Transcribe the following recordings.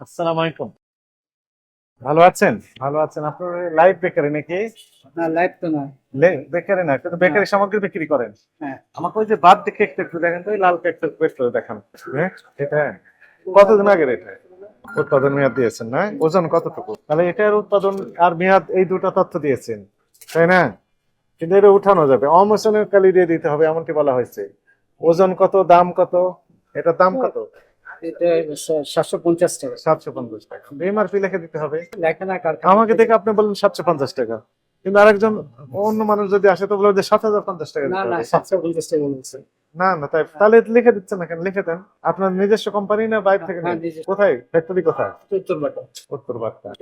আসসালামু আলাইকুম। ভালো আছেন? ভালো আছেন। আপনার লাইভ বেকারি নাকি? না লাইভ তো না। বেকারি না কিন্তু বেকারি সামগ্রী বিক্রি করেন। হ্ঁ। আমাকে ওই যে বাদ দেখে একটু একটু দেখেন তো ওই লাল কেকটা একটু একটু দেখান। হ্যাঁ? এটা? কতদিন আগের এটা? উৎপাদন মেয়াদ দিয়েছেন না? ওজন কতটুকু? তাহলে এটার উৎপাদন আর মেয়াদ এই দুটো তথ্য দিয়েছেন তাই না? কিন্তু এটা উঠানো যাবে। অমোশনের কালি দিয়ে দিতে হবে এমনটি বলা হয়েছে। ওজন কত দাম কত এটার দাম কত? এটা সাতশো পঞ্চাশ টাকা। সাতশো পঞ্চাশ টাকা। এমআরপি লিখে দিতে হবে। লেখা না কারখানা আমাকে দেখে আপনি বললেন সাতশো পঞ্চাশ টাকা। কিন্তু আরেকজন অন্য মানুষ যদি আসে তো বলবে যে সাত হাজার পঞ্চাশ টাকা না না হবে। সাতশো পঞ্চাশ টাকা বলছে। না না তাই তাহলে লিখে দিচ্ছেন না কেন লিখে দেন। আপনার নিজস্ব কোম্পানি না বাইরে থেকে হ্যাঁ, নেন? নিজস্ব। কোথায়? ফ্যাক্টরি কোথায়?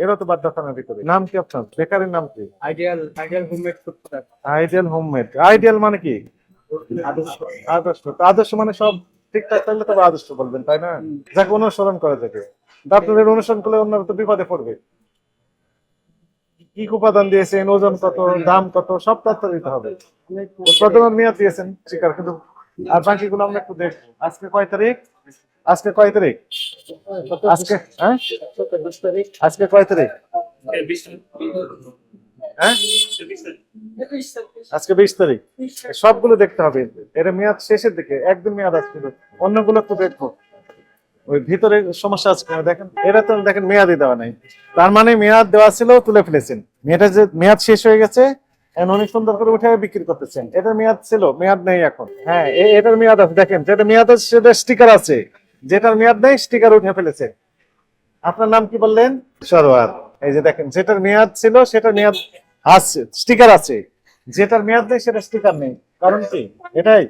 এরা তো বাড্ডা থানার ভিতরে। নাম কি আপনার? বেকারের নাম কি? Ideal ideal homemade food ideal homemade ideal মানে কি? আদর্শ। আদর্শ মানে সব ঠিকঠাক থাকলে তবে আদর্শ বলবেন তাই না? যাকে অনুসরণ করা যাবে আপনাদের অনুসরণ করলে অন্যরা তো বিপদে পড়বে। কি উপাদান দিয়েছেন ওজন কত দাম কত সব তথ্য দিতে হবে। উৎপাদনের মেয়াদ দিয়েছেন স্বীকার কিন্তু আর বাকিগুলো আমরা একটু দেখব। আজকে কয় তারিখ? আজকে কয় তারিখ? আজকে হ্যাঁ? আজকে কয় তারিখ। হ্যাঁ? আজকে বিশ তারিখ। সবগুলো দেখতে হবে। এটা মেয়াদ শেষের দিকে একদিন মেয়াদ আসছে অন্যগুলো তো দেখব। ওই ভিতরে সমস্যা আছে দেখেন। এটা তো দেখেন মেয়াদই দেওয়া নাই। তার মানে মেয়াদ দেওয়া ছিল, তুলে ফেলেছেন। মেয়েটা যে মেয়াদ শেষ হয়ে গেছে অনেক সুন্দর করে উঠে বিক্রি করতেছেন। এটা মেয়াদ ছিল, মেয়াদ নেই এখন। হ্যাঁ এটার মেয়াদ আছে। দেখেন, যেটা মেয়াদ আছে, সেটা স্টিকার আছে। যেটার মেয়াদ নেই স্টিকার উঠে ফেলেছে। আপনার নাম কি বললেন? সরোয়ার। এই যে দেখেন, যেটার মেয়াদ ছিল, সেটার মেয়াদ আছে স্টিকার আছে। যেটার মেয়াদ নেই সেটা স্টিকার নেই। কারণ কি? এটাই।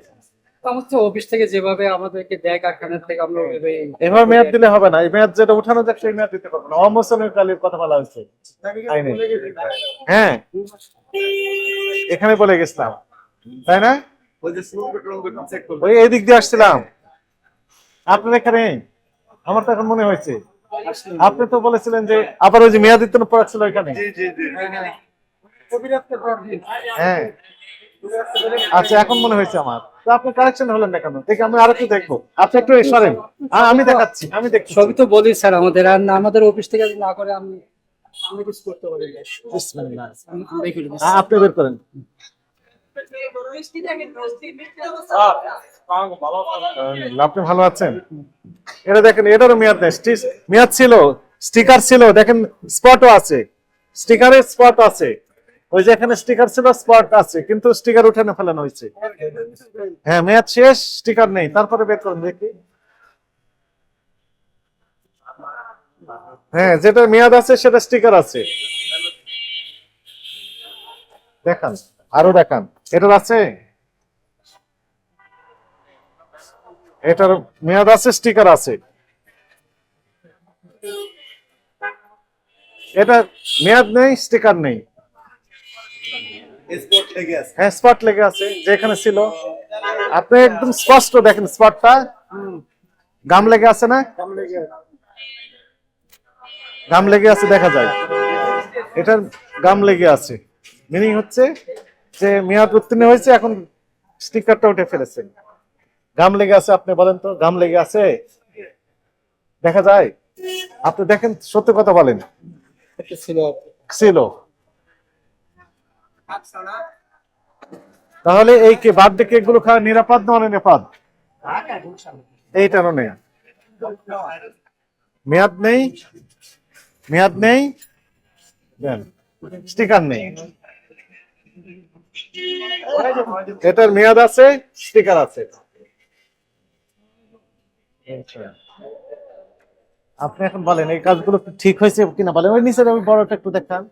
আমার অফিস থেকে যেভাবে আমাদেরকে দেয় কারখানার থেকে আমরা এভাবে মেয়াদ দিলে হবে না। এই মেয়াদ যেটা উঠানো যাক সেই মেয়াদ দিতে পারব না। অমোশনের কালির কথা বলা হয়েছে। হ্যাঁ। এখানে বলে গেছিলাম। তাই না? ওই এই দিক দিয়ে আসছিলাম। আপনার এখানে আমার তো এখন মনে হয়েছে। আপনি তো বলেছিলেন যে আবার ওই যে মেয়াদিত্ব পড়া ছিল এখানে হ্যাঁ। আচ্ছা এখন মনে হয়েছে আমার। তো আপনি কারেকশন হলেন না কেন? দেখি আমি আরেকটু দেখব। আপনি একটু সরেন। আমি দেখাচ্ছি আমি দেখছি সবই তো বলি স্যার আমাদের আর না আমাদের অফিস থেকে যদি না করে আমি আমি কিছু করতে পারি আপনি বের করেন। আপনি ভালো আছেন? এটা দেখেন এটারও মেয়াদ নেই। মেয়াদ ছিল স্টিকার ছিল দেখেন স্পটও আছে। স্টিকারের স্পট আছে। ওই যে এখানে স্টিকার ছিল স্পট আছে, কিন্তু স্টিকার উঠানো ফেলানো হয়েছে। হ্যাঁ মেয়াদ শেষ স্টিকার নেই, তারপরে বের করুন, দেখি। হ্যাঁ যেটা মেয়াদ আছে, সেটা স্টিকার আছে। দেখান, আরও দেখান, এটার আছে? এটার মেয়াদ আছে স্টিকার আছে। এটা মেয়াদ নেই স্টিকার নেই। হ্যাঁ স্পট লেগে আছে যেখানে ছিল। আপনি একদম স্পষ্ট দেখেন স্পটটা গাম লেগে আছে না? গাম লেগে আছে। দেখা যায়। এটার গাম লেগে আছে। মিনিং হচ্ছে যে মেয়াদ উত্তীর্ণ হয়েছে এখন স্টিকারটা উঠে ফেলেছেন গাম লেগে আছে আপনি বলেন তো গাম লেগে আছে? দেখা যায়। আপনি দেখেন সত্য কথা বলেন। ছিল। ছিল। তাহলে এই বার্থডে কেকগুলো খাওয়া নিরাপদ না অনিরাপদ? এইটা নেই মেয়াদ নেই? মেয়াদ নেই? স্টিকার নেই। এটার মেয়াদ আছে, স্টিকার আছে। আপনি এখন বলেন, এই কাজগুলো ঠিক হয়েছে কিনা? বলেন, ওই নিচে ওই বড়টা একটু দেখান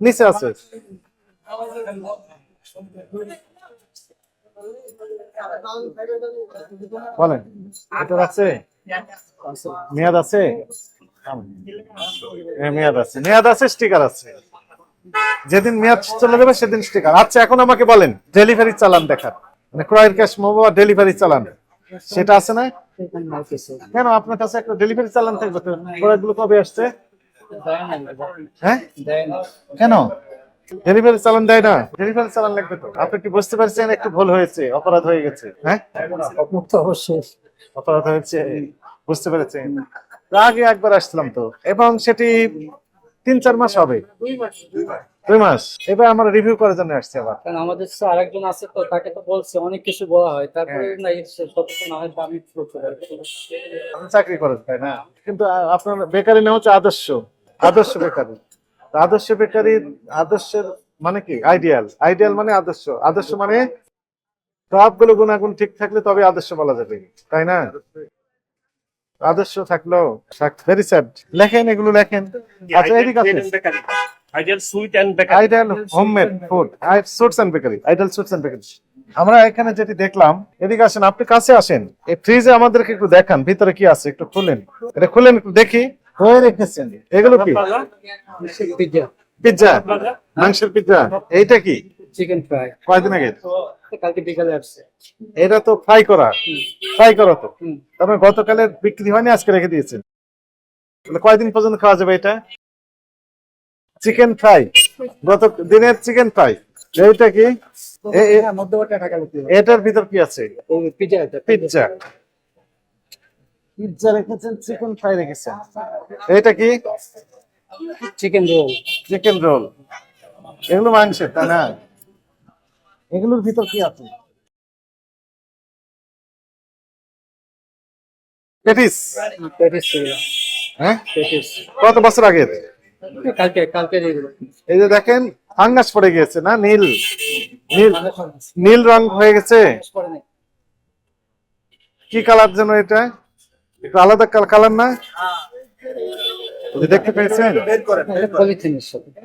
নিচে আছে। বলেন, এটা আছে? মেয়াদ আছে? মেয়াদ আছে। মেয়াদ আছে স্টিকার আছে। যেদিন মেয়াদ চলে যাবে, সেদিন স্টিকার আচ্ছা এখন আমাকে বলেন ডেলিভারি চালান দেখান মানে ক্রয়ের ক্যাশ মোমো বা ডেলিভারি চালান। সেটা আছে না? কেন, আপনার কাছে একটা ডেলিভারি চালান থাকবে প্রোডাক্টগুলো কবে আসছে? হ্যাঁ? কেন? ডেলিভারি চালান দেয় না। ডেলিভারি চালান লাগবে তো। আপনি কি বুঝতে পারছেন একটু ভুল হয়েছে? অপরাধ হয়ে গেছে। হ্যাঁ? অবশ্যই। অপরাধ হয়েছে। বুঝতে পেরেছেন? আগে একবার আসছিলাম তো। এবং সেটি তিন চার মাস হবে। দুই মাস। এবার আমরা রিভিউ করার জন্য আসছি আবার। কারণ আমাদের আরেকজন আছে তো তাকে তো বলছে অনেক কিছু বলা হয়। তারপরে হ্যাঁ। না না হয় আমি চাকরি করেন তাই না? কিন্তু আপনার বেকারি নাম হচ্ছে আদর্শ। আদর্শ বেকারি। আদর্শ বেকারি আদর্শের মানে কি? আইডিয়াল আইডিয়াল মানে আদর্শ। আদর্শ মানে সবগুলো গুণাগুণ ঠিক থাকলে তবে আদর্শ বলা যাবে তাই না? আদর্শ থাকল ভেরি স্যাড লেখেন এগুলো লেখেন। আচ্ছা এদিকে আসেন। Ideal sweet and bakery ideal homemade food sweets and bakery ideal sweets and bakery আমরা এখানে যেটি দেখলাম এদিকে আসেন আপনি কাছে আসেন। এই ফ্রিজে আমাদেরকে একটু দেখান ভিতরে কি আছে একটু খুলেন। এটা খুলেন একটু দেখি। হয়ে রেখেছেন। এগুলো কি? পিজ্জা। পিৎজা মাংসের পিৎজা এইটা কি? চিকেন ফ্রাই কয়দিন আগে? কালকে বিকালে আসছে। এটা তো ফ্রাই করা। ফ্রাই করা তো। তারপরে গতকালের বিক্রি হয়নি আজকে রেখে দিয়েছেন। কয়দিন পর্যন্ত খাওয়া যাবে এটা? চিকেন ফ্রাই গত দিনের চিকেন ফ্রাই এইটা কি? এটার ভিতর কি আছে? পিজ্জা। এটা পিৎজা রেখেছেন চিকেন ফ্রাই রেখেছেন। এটা কি? Chicken roll. Chicken roll. এগুলো মাংসের তাই না? এগুলোর ভিতর কি আছে? পেটিস। প্যাটিস ছিল। হ্যাঁ? প্যাটিস কত বছর আগের? কালকে কালকে এই যে দেখেন ফাঙ্গাস পড়ে গিয়েছে না? নীল। নীল নীল রং হয়ে গেছে? কি কালার যেন এটা? একটু আলাদা কালার না? দেখতে পেয়েছেন?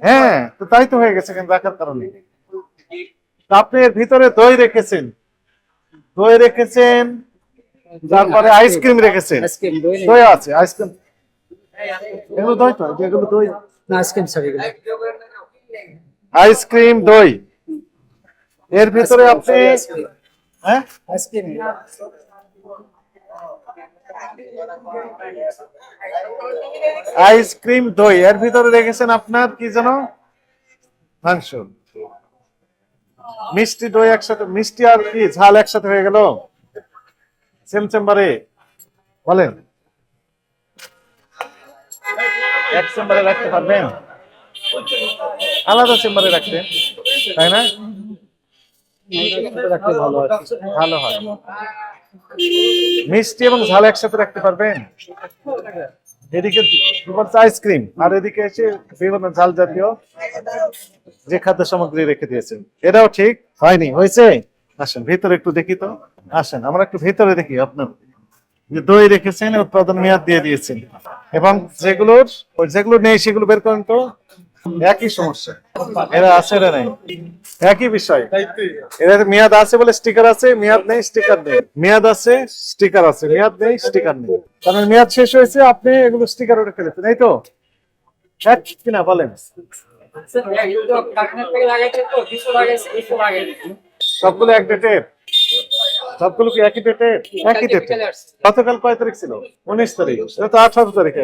হ্যাঁ তো তাই তো হয়ে গেছে কিন্তু রাখার কারণে। আপনি এর ভিতরে দই রেখেছেন। দই রেখেছেন তারপরে আইসক্রিম রেখেছেন। দই আছে আইসক্রিম। এগুলো দই তো যেগুলো দই। না আইসক্রিম সরি আইসক্রিম দই। এর ভিতরে আপনি হ্যাঁ? আইসক্রিম। আইসক্রিম দই এর ভিতরে রেখেছেন আপনার কি যেন? মাংস মিষ্টি দই একসাথে মিষ্টি আর কি ঝাল একসাথে হয়ে গেল? সেম চেম্বারে বলেন। এক চেম্বারে রাখতে পারবেন? আলাদা চেম্বারে রাখতেন তাই না? হয়। ভালো হয়। মিষ্টি এবং ঝাল একসাথে রাখতে পারবেন। এদিকে আইসক্রিম আর এদিকে এসে বিভিন্ন ঝাল জাতীয় যে খাদ্য সামগ্রী রেখে দিয়েছেন। এটাও ঠিক, হয়নি, হয়েছে। আসেন, ভিতরে একটু দেখি তো। আসেন, আমরা একটু ভিতরে দেখি আপনার। যে দই রেখেছেন, উৎপাদন মেয়াদ দিয়ে দিয়েছেন। এবং যেগুলোর যেগুলো নেই, সেগুলো বের করেন তো। একই সমস্যা। এরা আছে, এরা নেই। একই বিষয়। এদের মেয়াদ আছে বলে স্টিকার আছে, মেয়াদ নেই স্টিকার নেই। মেয়াদ আছে স্টিকার আছে। মেয়াদ নেই স্টিকার নেই। কারণ মেয়াদ শেষ হয়েছে, আপনি এগুলো স্টিকার রেখে দিচ্ছেন এই তো। কিনা, বলেন। সবগুলো এক ডেটের সবগুলো কি একই ডেটের একই ডেটে গতকাল কয় তারিখ ছিল? উনিশ তারিখ। তো আঠারো তারিখে।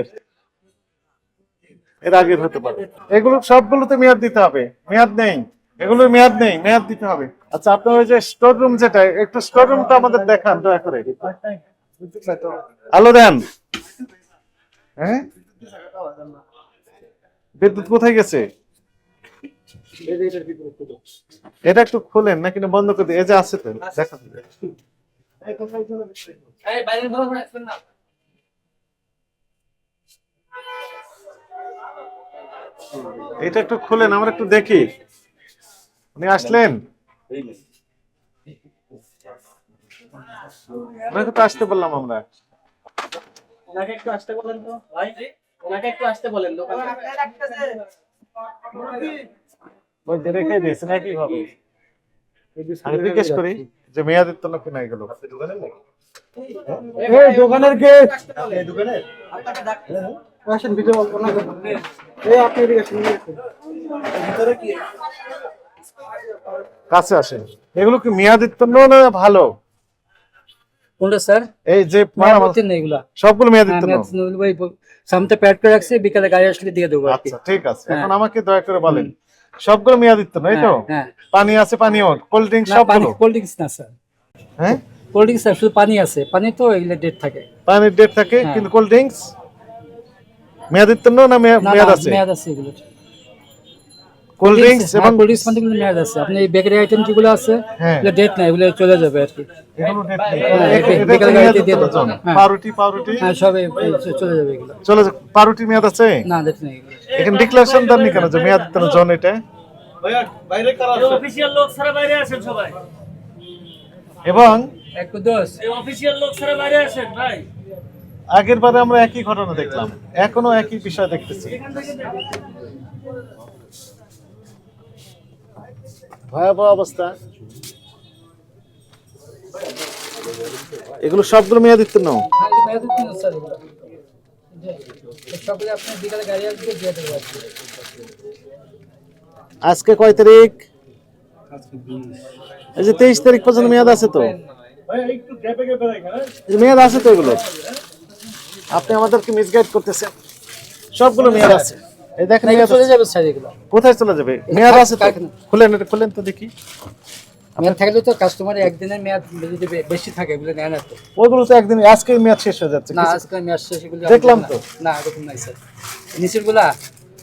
এর আগের হতে পারে। এগুলো সবগুলোতে মেয়াদ দিতে হবে। মেয়াদ নেই। এগুলোর মেয়াদ নেই। মেয়াদ দিতে হবে। আচ্ছা আপনার ওই যে স্টোর রুম যেটা একটু স্টোর রুমটা আমাদের দেখান। দয়া করে। আলো দেন। হ্যাঁ? বিদ্যুৎ কোথায় গেছে? এটা একটু খোলেন নাকি না বন্ধ করে দিই? এই যে আছে তো দেখান। এটা একটু খুলেন আমরা একটু দেখি। উনি আসলেন? ওনাকে তো আসতে বললাম আমরা। ওনাকে একটু আসতে বলেন তো। ভাই ওনাকে একটু আসতে বলেন দোকানে ওই রেখে দিয়েছেন একই ভাবে? আমি জিজ্ঞেস করি যে মেয়াদের তো নাকি নাই গেল দোকানের কে? দোকানের? আসেন ভিডিও এই আপনি এদিকে আসেন কাছে আসেন। এগুলো কি মেয়াদিত্ব? না ভালো। কোনটা স্যার? এই যে মেয়াদুত্তীর্ণ এগুলা। সবগুলো হ্যাঁ, মেয়াদিত্ব সামনে প্যাড করে রাখছি বিকালে গাড়ি আসলে দিয়ে দেবো আচ্ছা ঠিক আছে। হ্যাঁ। এখন আমাকে দয়া করে বলেন। সবগুলো তো? হ্যাঁ, পানি আছে পানিও কোল্ড ড্রিঙ্ক না পানি কোল্ড ড্রিঙ্কস না স্যার। হ্যাঁ? কোল্ড ড্রিঙ্কস শুধু পানি আছে। পানি তো এগুলো ডেট থাকে। পানির ডেট থাকে। কিন্তু কোল্ড ড্রিঙ্কস মেয়াদিত্ব না না মেয়াদ আছে? মেয়াদ আছে এগুলো কোল্ড ড্রিঙ্কস এবং কোল্ড ড্রিঙ্কস মানে মেয়াদ আছে। আপনি এই বেকারি আইটেম যেগুলো আছে হ্যাঁ। এগুলো ডেট নাই এগুলো চলে যাবে আর কি। এগুলো date নেই। হ্যাঁ, মেয়াদ দিয়ে। হ্যাঁ। পাউরুটি পাউরুটি? হ্যাঁ সবে চলে যাবে এগুলো। চলে যাক। পাউরুটি মেয়াদ আছে? না ডেট নেই এখানে ডিক্লারেশন দেননি কেন যে মেয়াদ উত্তোলন জন এটা? বাইরে কারা আছে অফিসিয়াল লোক ছাড়া বাইরে আসেন সবাই। এবং এক দোষ। লোক বাইরে ভাই। আগের বারে আমরা একই ঘটনা দেখলাম। এখনও একই বিষয় দেখতেছি। ভয়াবহ অবস্থা। এগুলো সবগুলো মেয়াদিত্ব নাও। আজকে কয় তারিখ? এই যে তেইশ তারিখ পর্যন্ত মেয়াদ আছে তো। হ্যাঁ? মেয়াদ আছে তো এগুলো। আপনি আমাদেরকে মিসগাইড করতেছেন। সবগুলো মেয়াদ আছে। এই দেখেন মেয়াদ চলে যাবে স্যার এগুলো। কোথায় চলে যাবে? মেয়াদ আছে খুলেন এটা খুলেন তো দেখি। মেয়াদ থাকলে তো কাস্টমার একদিনের মেয়াদ যদি বেশি থাকে এগুলো নেয় না তো। ওগুলো তো একদিন আজকে মেয়াদ শেষ হয়ে যাচ্ছে। না আজকে মেয়াদ শেষ এগুলো দেখলাম তো। না। এরকম নাই স্যার। নিচেরগুলা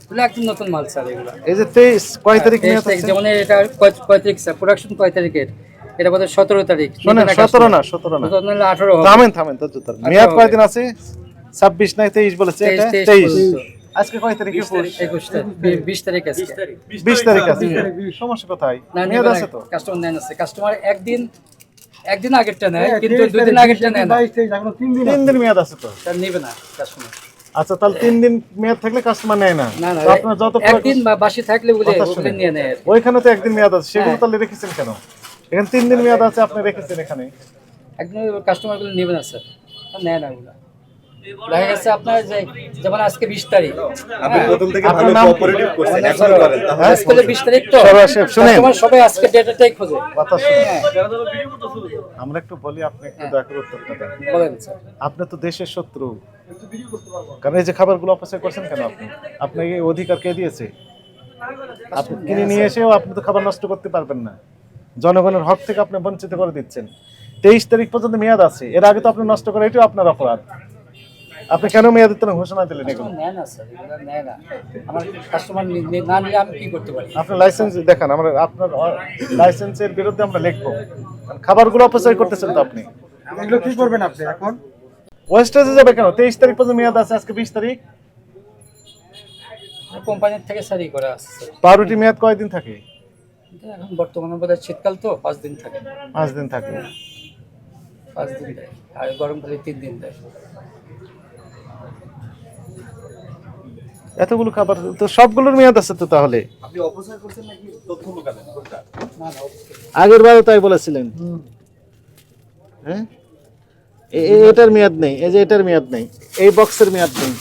এগুলো একদম নতুন মাল স্যার এগুলো। এই যে তেইশ কয় তারিখ তেইশ মেয়াদ আছে? যেমন এটা কয় কয় তারিখ স্যার? প্রোডাকশন কয় তারিখের? এটা বোধহয় সতেরো তারিখ। শোনেন সতেরো না সতেরো না। আঠারো থামেন থামেন তো মেয়াদ। কয়দিন আছে? ছাব্বিশ নাই তেইশ বলেছে তেইশ, এটা? তেইশ তেইশ। পর্যন্ত। আজকে কয় তারিখ একুশ তারিখ বিশ তারিখ আজকে। বিশ তারিখ আছে। সমস্যা কোথায়? মেয়াদ আছে তো। কাস্টমার নেয় না কাস্টমার একদিন একদিন আগেরটা নেয় কিন্তু দুই দিন আগেরটা নেয় না। বাইশ তেইশ এখনও তিন দিন তিন দিন মেয়াদ আছে তো। তার নেবে না কাস্টমার আচ্ছা তাহলে তিন দিন মেয়াদ থাকলে কাস্টমার নেয় না। না না আপনার যত একদিন বা বাসি থাকলে ওগুলো নিয়ে নেয় ওইখানে তো একদিন মেয়াদ আছে। সেগুলো হ্যাঁ। তাহলে রেখেছেন কেন? এখানে তিন দিন মেয়াদ আছে আপনি রেখেছেন এখানে। একদম কাস্টমারগুলো নেবে না স্যার নেয় না ওগুলো। দেখা গেছে আপনার যে যেমন আজকে বিশ তারিখ আপনি প্রথম থেকে ভালো কোঅপারেটিভ করছেন এখন করেন তাহলে আজকে বিশ তারিখ তো। শুনেন। কাস্টমার সবাই আজকে ডেটাটাই খোঁজে। কথা শুনুন। হ্যাঁ। আমরা একটু বলি আপনি একটু হ্যাঁ। দয়া করে উত্তরটা দেন। বলেন স্যার। আপনি তো দেশের শত্রু। কারণ এই যে খাবারগুলো অপচয় করছেন কেন আপনি? আপনাকে এই অধিকার কে দিয়েছে? আপনি কিনে নিয়ে এসেও আপনি তো খাবার নষ্ট করতে পারবেন না। জনগণের হক থেকে আপনি বঞ্চিত করে দিচ্ছেন। তেইশ তারিখ পর্যন্ত মেয়াদ আছে। এর আগে তো আপনি নষ্ট করে এটাও আপনার অপরাধ। আপনি কেন মেয়াদ উত্তোলন ঘোষণা দিলেন এগুলো নেয় না স্যার এগুলো নেয় না। আমার কাস্টমার না নিলে আমি কি করতে পারি? আপনার লাইসেন্স দেখান আমরা আপনার লাইসেন্সের বিরুদ্ধে আমরা লিখব। কারণ খাবারগুলো অপচয় করতেছেন তো আপনি। এগুলো কি করবেন আপনি এখন? ওয়েস্টেজে যাবে কেন? তেইশ তারিখ পর্যন্ত মেয়াদ আছে আজকে বিশ তারিখ? কোম্পানির থেকে স্যার করা স্যার। পাউরুটি মেয়াদ কয়দিন থাকে? এখন বর্তমানে বোধহয় শীতকাল তো পাঁচ দিন থাকে। পাঁচ দিন থাকে। পাঁচ দিন দেয় আর গরমকালে তিন দিন দেয়। এতগুলো খাবার তো সবগুলোর মেয়াদ আছে তো তাহলে। আগের বারও তাই বলেছিলেন। হ্যাঁ? এটার মেয়াদ নেই এই যে এটার মেয়াদ নেই এই বক্সের মেয়াদ নেই।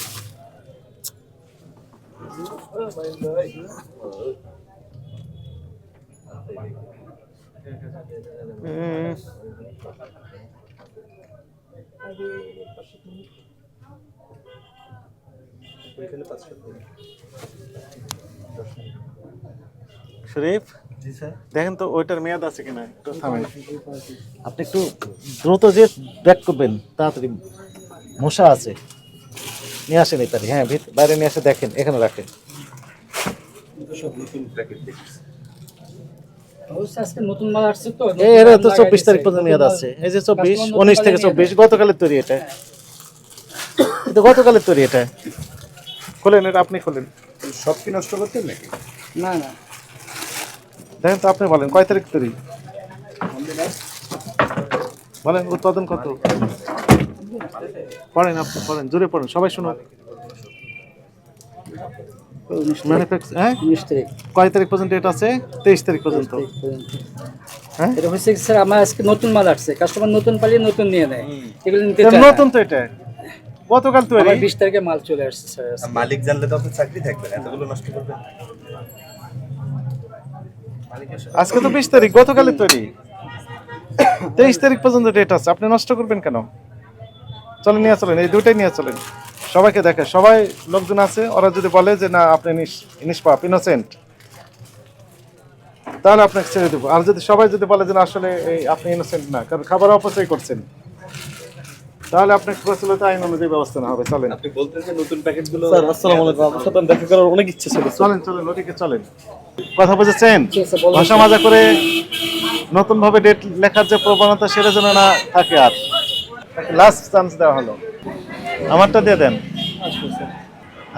উম, শরীফ? দেখেন তো ওইটার মেয়াদ আছে কিনা একটু থামেন। আপনি একটু দ্রুত যে ব্যাক করবেন তাড়াতাড়ি মশা আছে। নিয়ে আসেন এই হ্যাঁ বাইরে নিয়ে আসে দেখেন এখানে রাখেন। সব নতুন প্যাকেট দেখছি অবশ্যই আজকে নতুন মাল আসছে তো এরা তো চব্বিশ তারিখ পর্যন্ত মেয়াদ আছে। এই যে চব্বিশ উনিশ থেকে চব্বিশ গতকালের তৈরি এটা। এটা গতকালের তৈরি এটা। খোলেন এটা আপনি খোলেন। সব কি নষ্ট করতেন নাকি? না না। দেখেন তো আপনি বলেন কয় তারিখ তৈরি? বলেন উৎপাদন কত? পড়েন আপনি পড়েন জোরে পড়েন সবাই শুনুন। ম্যানুফ্যাকচার হ্যাঁ? উনিশ তারিখ। কয় তারিখ পর্যন্ত এটা আছে? তেইশ তারিখ পর্যন্ত। হ্যাঁ? এটা হচ্ছে স্যার আমার আজকে নতুন মাল আসছে। কাস্টমার নতুন পালিয়ে নতুন নিয়ে নেয়। এগুলো। নতুন তো এটা। গতকাল তৈরি। আমার বিশ তারিখে মাল চলে আসছে স্যার মালিক জানলে তো আপনার চাকরি থাকবে না এতগুলো নষ্ট করবেন আজকে তো বিশ তারিখ গতকালের তৈরি। তেইশ তারিখ পর্যন্ত ডেট আছে আপনি নষ্ট করবেন কেন? চলেন নিয়ে চলেন এই দুইটাই নিয়ে চলেন। সবাইকে দেখে সবাই লোকজন আছে ওরা যদি বলে যে না আপনি নিষ্পাপ ইনোসেন্ট তাহলে আপনাকে ছেড়ে দেবো। আর যদি সবাই যদি বলে যে না আসলে এই আপনি ইনোসেন্ট না কারণ খাবার অপচয় করছেন। তাহলে আপনার প্রচলিত আইন অনুযায়ী ব্যবস্থা না হবে চলেন। আপনি বলতেন যে নতুন প্যাকেটগুলো স্যার আসসালামু আলাইকুম। আপনার সাথে দেখা করার অনেক ইচ্ছে ছিল চলেন চলেন ওদিকে চলেন। কথা বুঝেছেন? ভাষা মাজা করে নতুন ভাবে ডেট লেখার যে প্রবণতা সেটা যেন না থাকে আর। লাস্ট চান্স দেওয়া হলো। আমারটা দিয়ে দেন।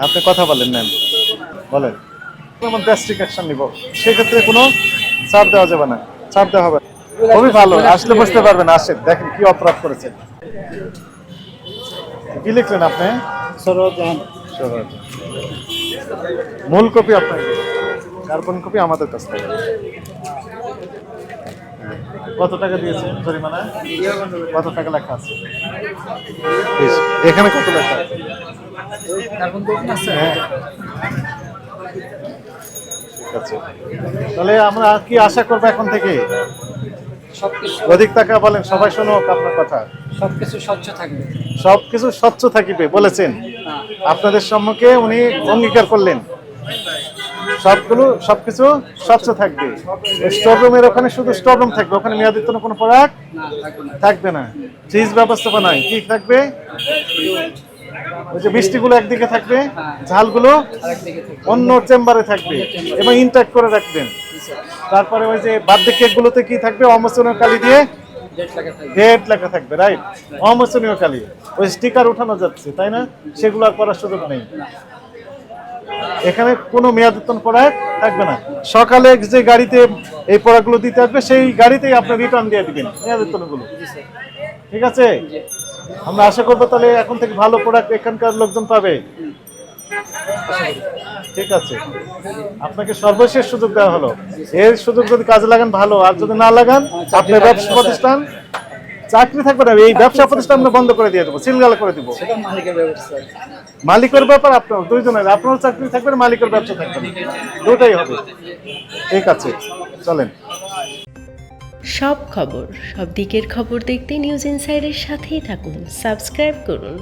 আপনি কথা বলেন নেন। বলেন। যেমন ড্রাস্টিক অ্যাকশন নিব। সেক্ষেত্রে কোনো ছাড় দেওয়া যাবে না। ছাড় দেওয়া হবে না। খুবই ভালো। আসলে বুঝতে পারবেন আসেন। দেখেন কি অপরাধ করেছেন। কি লিখলেন আপনি? সরোজান। মূল কপি আপনার কার্বন কপি আমাদের কাছ থেকে। কত টাকা দিয়েছেন জরিমানা? কত টাকা লেখা আছে? এখানে কত লেখা আছে? হ্যাঁ। ঠিক আছে। তাহলে আমরা কি আশা করব এখন থেকে অধিক টাকা বলেন সবাই শুনুক আপনার কথা। সবকিছু স্বচ্ছ থাকবে। সবকিছু স্বচ্ছ থাকিবে বলেছেন। হ্যাঁ আপনাদের সম্মুখে উনি অঙ্গীকার করলেন। সবগুলো সবকিছু স্বচ্ছ থাকবে। স্টোর রুমের ওখানে শুধু স্টোর রুম থাকবে ওখানে মেয়াদের জন্য কোনো প্রোডাক্ট থাকবে না। ফ্রিজ ব্যবস্থাপনায় কি থাকবে? ওই যে মিষ্টিগুলো একদিকে থাকবে ঝালগুলো অন্য চেম্বারে থাকবে এবং ইনট্যাক্ট করে রাখবেন। তারপরে ওই যে বার্থডে কেকগুলোতে কি থাকবে? অমোচনের কালি দিয়ে ডেট লেখা থাকবে রাইট অমোচনীয় কালি। ওই স্টিকার উঠানো যাচ্ছে তাই না? সেগুলো আর করার সুযোগ নেই। এখানে কোনো মেয়াদোত্তন পড়ায় থাকবে না। সকালে যে গাড়িতে এই প্রোডাক্টগুলো দিতে আসবে সেই গাড়িতেই আপনি রিটার্ন দিয়ে দিবেন মেয়াদোত্তনগুলো ঠিক আছে? আমরা আশা করব তাহলে এখন থেকে ভালো প্রোডাক্ট এখানকার লোকজন পাবে। ঠিক আছে। আপনাকে সর্বশেষ সুযোগ দেওয়া হলো। এর সুযোগ যদি কাজে লাগান ভালো। আর যদি না লাগান আপনার ব্যবসা প্রতিষ্ঠান চাকরি থাকবে না এই ব্যবসা প্রতিষ্ঠান আমরা বন্ধ করে দিয়ে দেবো সিলগালা করে দিব। মালিকের ব্যাপার আপনার দুইজনের। আপনারও চাকরি থাকবে না, মালিকের ব্যবসা থাকবে না। দুটাই হবে। ঠিক আছে চলেন। সব খবর সব দিকের খবর দেখতে নিউজ ইনসাইডের সাথেই থাকুন। সাবস্ক্রাইব করুন।